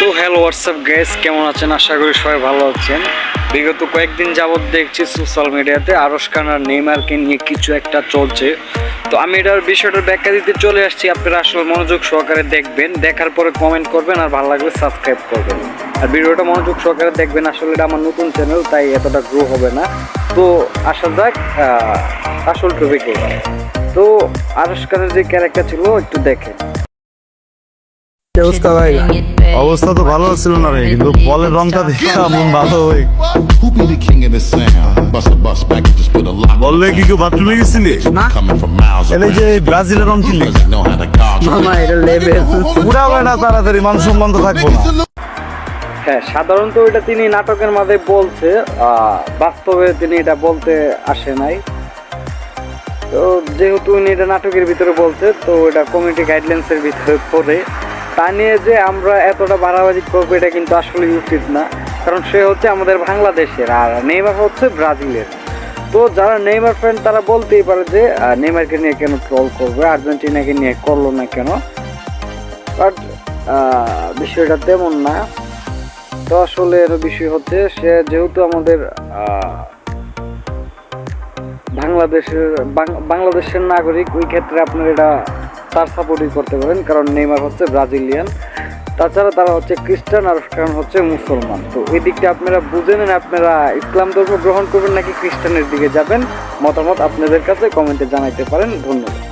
তো hello, WhatsApp gas কেমন আছেন? আশা করি সবাই ভালো আছেন। বিগত কয়েকদিন যাবৎ দেখছি সোশ্যাল মিডিয়াতে আরস খান আর নেইমারকে নিয়ে কিছু একটা চলছে। তো আমি এটার বিষয়টার ব্যাখ্যা দিতে চলে আসছি। আপনারা আসলে মনোযোগ সহকারে দেখবেন। দেখার পরে কমেন্ট করবেন আর ভালো লাগলে সাবস্ক্রাইব করবেন। আর ভিডিওটা মনোযোগ সহকারে দেখবেন। আসলে এটা আমার নতুন চ্যানেল তাই এতটা গ্রো হবে না। তো আসা যাক আসল টপিকে তো আরস খানের যে ক্যারেক্টার ছিল, একটু দেখেন। অবস্থা ভাই? অবস্থা তো ভালো ছিল না রে কিন্তু বলের রংটা দেখে মন ভালো হয়ে বললে কি কেউ বাথরুমে গেছিলি? এলে যে ব্রাজিলের রং কিনলি. মামা এটা লেভেল উড়াবে না তাড়াতাড়ি মান সম্মান তো থাকব না। হ্যাঁ সাধারণত এটা তিনি নাটকের মাঝে বলছে আহ, বাস্তবে তিনি এটা বলতে আসে নাই। তো যেহেতু উনি এটা নাটকের ভিতরে বলছে তো এটা কমিটি গাইডলাইন্সের ভিতরে পড়ে। তা নিয়ে যে আমরা এতটা বাড়াবাড়ি করব, এটা কিন্তু আসলে উচিত না। কারণ সে হচ্ছে আমাদের বাংলাদেশের, আর নেইমার হচ্ছে ব্রাজিলের। তো যারা নেইমার ফ্যান, তারা বলতেই পারে যে নেইমারকে নিয়ে কেন ট্রল করবে, আর্জেন্টিনাকে নিয়ে করল না কেন? বাট বিষয়টা তেমন না। তো আসলে এর বিষয় হচ্ছে, সে যেহেতু আমাদের বাংলাদেশের বাংলাদেশের নাগরিক, ওই ক্ষেত্রে আপনার এটা তার সাপোর্টই করতে পারেন, কারণ নেইমার হচ্ছে ব্রাজিলিয়ান। তাছাড়া তারা হচ্ছে খ্রিস্টান আর কারণ হচ্ছে মুসলমান। তো এই দিকটা আপনারা বুঝে নেন, আপনারা ইসলাম ধর্ম গ্রহণ করবেন নাকি খ্রিস্টানের দিকে যাবেন? মতামত আপনাদের কাছে কমেন্টে জানাইতে পারেন। ধন্যবাদ।